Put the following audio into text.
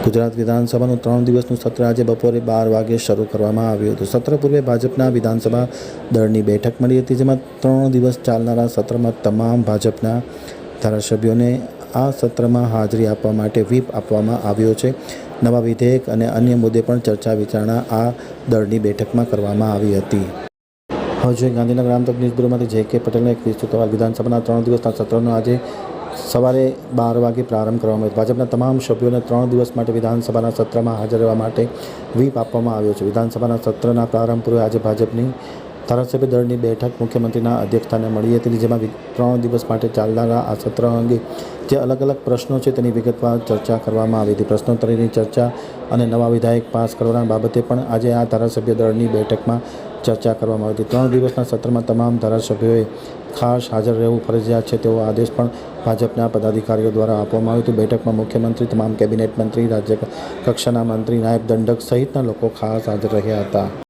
ગુજરાત વિધાનસભાનું ત્રણ દિવસનું સત્ર આજે બપોરે બાર વાગે શરૂ કરવામાં આવ્યું હતું. સત્ર પૂર્વે ભાજપના વિધાનસભા દળની બેઠક મળી હતી, જેમાં ત્રણ દિવસ ચાલનારા સત્રમાં તમામ ભાજપના ધારાસભ્યોને આ સત્રમાં હાજરી આપવા માટે વ્હીપ આપવામાં આવ્યો છે. નવા વિધેયક અને અન્ય મુદ્દે પણ ચર્ચા વિચારણા આ દળની બેઠકમાં કરવામાં આવી હતી. હવે જોઈએ ગાંધીનગર આમતક ન્યૂઝ બ્યુરોમાંથી જે કે પટેલનો એક વિસ્તૃત વિધાનસભાના ત્રણ દિવસના સત્રનો આજે સવારે બાર વાગે પ્રારંભ કરવામાં આવ્યો. ભાજપના તમામ સભ્યોને ત્રણ દિવસ માટે વિધાનસભાના સત્રમાં હાજર રહેવા માટે વ્હીપ આપવામાં આવ્યો છે. વિધાનસભાના સત્રના પ્રારંભ પૂર્વે આજે ભાજપની ધારાસભ્ય દળની બેઠક મુખ્યમંત્રીના અધ્યક્ષસ્થાને મળી હતી, જેમાં ત્રણ દિવસ માટે ચાલનારા આ સત્ર અંગે જે અલગ અલગ પ્રશ્નો છે તેની વિગતવાર ચર્ચા કરવામાં આવી હતી. પ્રશ્નોત્તરીની ચર્ચા અને નવા વિધાયક પાસ કરવાના બાબતે પણ આજે આ ધારાસભ્ય દળની બેઠકમાં ચર્ચા કરવામાં આવી હતી. ત્રણ દિવસના સત્રમાં તમામ ધારાસભ્યોએ ખાસ હાજર રહેવું ફરજિયાત છે તેવો આદેશ પણ ભાજપના પદાધિકારીઓ દ્વારા આપવામાં આવ્યો હતો. બેઠકમાં મુખ્યમંત્રી, તમામ કેબિનેટ મંત્રી રાજ્ય કક્ષાના મંત્રી, નાયબ દંડક સહિતના લોકો ખાસ હાજર રહ્યા હતા.